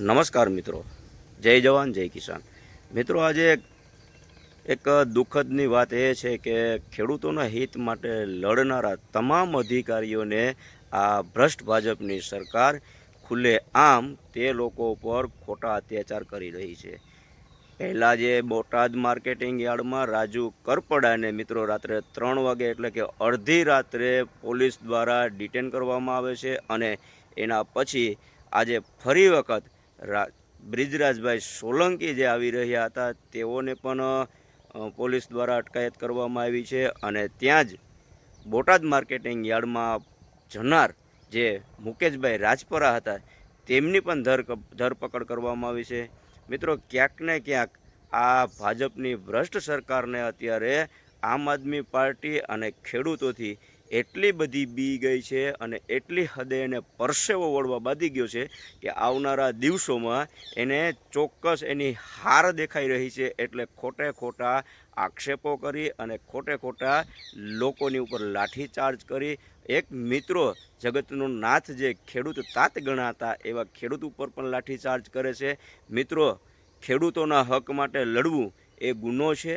નમસ્કાર મિત્રો. જય જવાન, જય કિસાન. મિત્રો, આજે એક દુઃખદની વાત એ છે કે ખેડૂતોના હિત માટે લડનારા તમામ અધિકારીઓને આ ભ્રષ્ટ ભાજપની સરકાર ખુલ્લે આમ તે લોકો ઉપર ખોટા અત્યાચાર કરી રહી છે. પહેલાં જે બોટાદ માર્કેટિંગ યાર્ડમાં રાજુ કરપડાને મિત્રો રાત્રે ત્રણ વાગે એટલે કે અડધી રાત્રે પોલીસ દ્વારા ડિટેન કરવામાં આવે છે અને એના પછી આજે ફરી વખત બ્રિજરાજભાઈ સોલંકી જે આવી રહ્યા હતા, તેઓને પણ પોલીસ દ્વારા અટકાયત કરવામાં આવી છે અને ત્યાં જ બોટાદ માર્કેટિંગ યાર્ડમાં જનાર જે મુકેશભાઈ રાજપરા હતા, તેમની પણ ધર, ધરપકડ કરવામાં આવી છે. મિત્રો, ક્યાંક ને ક્યાંક આ ભાજપની ભ્રષ્ટ સરકારને અત્યારે આમ આદમી પાર્ટી અને ખેડૂતોથી એટલી બધી બી ગઈ છે અને એટલી હદે એને પરસેવો વળવા બાંધી ગયો છે કે આવનારા દિવસોમાં એને ચોક્કસ એની હાર દેખાઈ રહી છે એટલે ખોટે ખોટા આક્ષેપો કરી અને ખોટે ખોટા લોકોની ઉપર લાઠીચાર્જ કરી. એક મિત્રો જગતનો નાથ જે ખેડૂત તાત ગણાતા એવા ખેડૂત ઉપર પણ લાઠીચાર્જ કરે છે. મિત્રો, ખેડૂતોના હક માટે લડવું એ ગુનો છે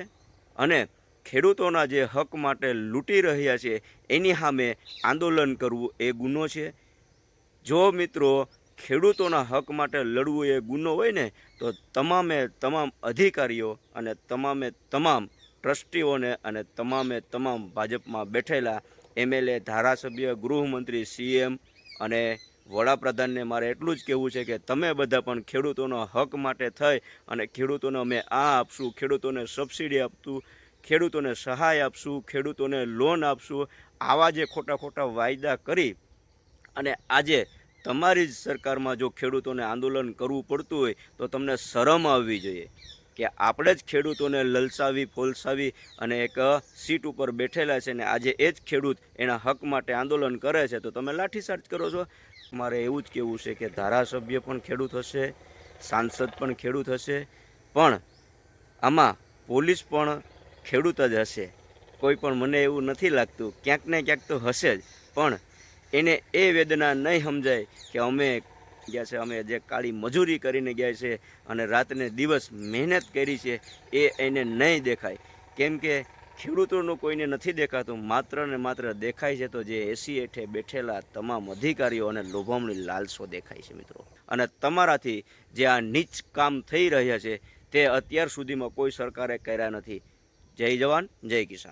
અને ખેડૂતોના જે હક માટે લૂંટી રહ્યા છે, એની સામે આંદોલન કરવું એ ગુનો છે. જો મિત્રો ખેડૂતોના હક માટે લડવું એ ગુનો હોય ને, તો તમામે તમામ અધિકારીઓ અને તમામે તમામ ટ્રસ્ટીઓને અને તમામે તમામ ભાજપમાં બેઠેલા એમએલએ, ધારાસભ્ય, ગૃહમંત્રી, સીએમ અને વડાપ્રધાનને મારે એટલું જ કહેવું છે કે તમે બધા પણ ખેડૂતોના હક માટે થઈ અને ખેડૂતોને અમે આ આપશું, ખેડૂતોને સબસિડી આપતું ખેડૂતોને સહાય આપશું, ખેડૂતોને લોન આપશું. આવા જે ખોટા ખોટા વાયદા કરી અને આજે તમારી જ સરકારમાં જો ખેડૂતોને આંદોલન કરવું પડતું હોય, તો તમને શરમ આવવી જોઈએ કે આપણે જ ખેડૂતોને લલસાવી, ફોલસાવી અને એક સીટ ઉપર બેઠેલા છે ને આજે એ જ ખેડૂત એના હક માટે આંદોલન કરે છે. તો તમે લાઠીચાર્જ કરો છો. મારે એવું જ કહેવું છે કે ધારાસભ્ય પણ ખેડૂત હશે, સાંસદ પણ ખેડૂત હશે. પણ આમાં પોલીસ પણ ખેડૂત જ હશે. કોઈ પણ મને એવું નથી લાગતું. ક્યાંક ને ક્યાંક તો હશે જ. પણ એને એ વેદના નહીં સમજાય કે અમે ગયા છે, અમે જે કાળી મજૂરી કરીને ગયા છે અને રાતને દિવસ મહેનત કરી છે, એ એને નહીં દેખાય. કેમ કે ખેડૂતોનું કોઈને નથી દેખાતું. માત્ર ને માત્ર દેખાય છે તો જે એસી હેઠે બેઠેલા તમામ અધિકારીઓ અને લોભામણી લાલસો દેખાય છે મિત્રો. અને તમારાથી જે આ નીચ કામ થઈ રહ્યા છે, તે અત્યાર સુધીમાં કોઈ સરકારે કર્યા નથી. જય જવાન જય કિસાન.